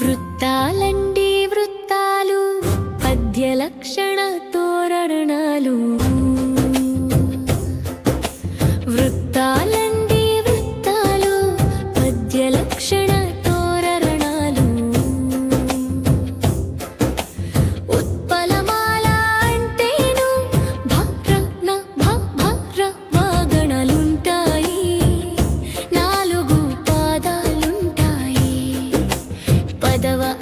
వృత్తాలండి వృత్తాలు పద్య లక్షణ తోరణాలు. 的我